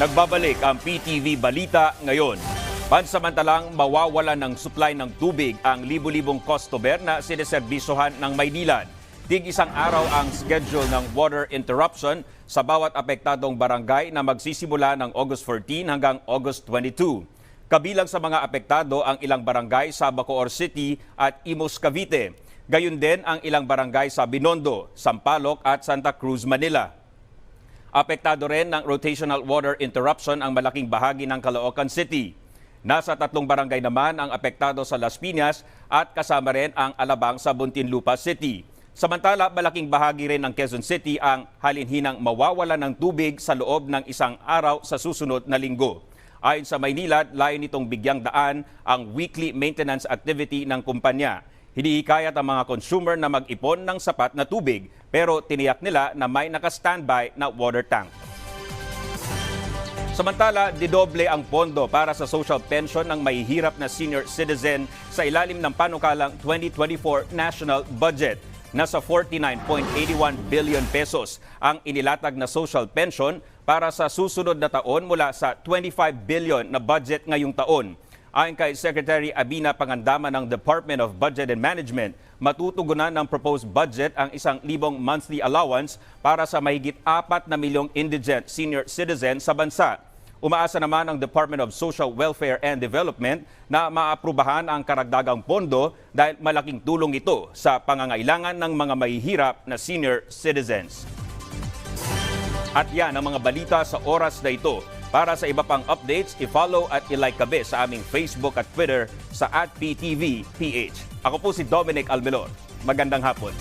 Nagbabalik ang PTV Balita ngayon. Pansamantalang mawawalan ng supply ng tubig ang libu-libong customer na sineserbisohan ng Maynilad. Tig isang araw ang schedule ng water interruption sa bawat apektadong barangay na magsisimula ng August 14 hanggang August 22. Kabilang sa mga apektado ang ilang barangay sa Bacoor City at Imus, Cavite. Gayun din ang ilang barangay sa Binondo, Sampaloc at Santa Cruz, Manila. Apektado rin ng rotational water interruption ang malaking bahagi ng Caloocan City. Nasa tatlong barangay naman ang apektado sa Las Piñas at kasama rin ang Alabang sa Muntinlupa City. Samantala, malaking bahagi rin ng Quezon City ang halinhinang mawawala ng tubig sa loob ng isang araw sa susunod na linggo. Ayon sa Maynila, layo nitong bigyang daan ang weekly maintenance activity ng kumpanya. Hinihikayat ang mga consumer na mag-ipon ng sapat na tubig pero tiniyak nila na may naka-standby na water tank. Samantala, didoble ang pondo para sa social pension ng mahihirap na senior citizen sa ilalim ng panukalang 2024 national budget. Nasa 49.81 billion pesos ang inilatag na social pension para sa susunod na taon mula sa 25 billion na budget ngayong taon. Ayon kay Secretary Abina Pangandama ng Department of Budget and Management, matutugunan ng proposed budget ang isang libong monthly allowance para sa mahigit apat na milyong indigent senior citizen sa bansa. Umaasa naman ang Department of Social Welfare and Development na maaprubahan ang karagdagang pondo dahil malaking tulong ito sa pangangailangan ng mga mahihirap na senior citizens. At yan ang mga balita sa oras na ito. Para sa iba pang updates, i-follow at i-like kami sa aming Facebook at Twitter sa at PTVPH. Ako po si Dominic Almelon. Magandang hapon.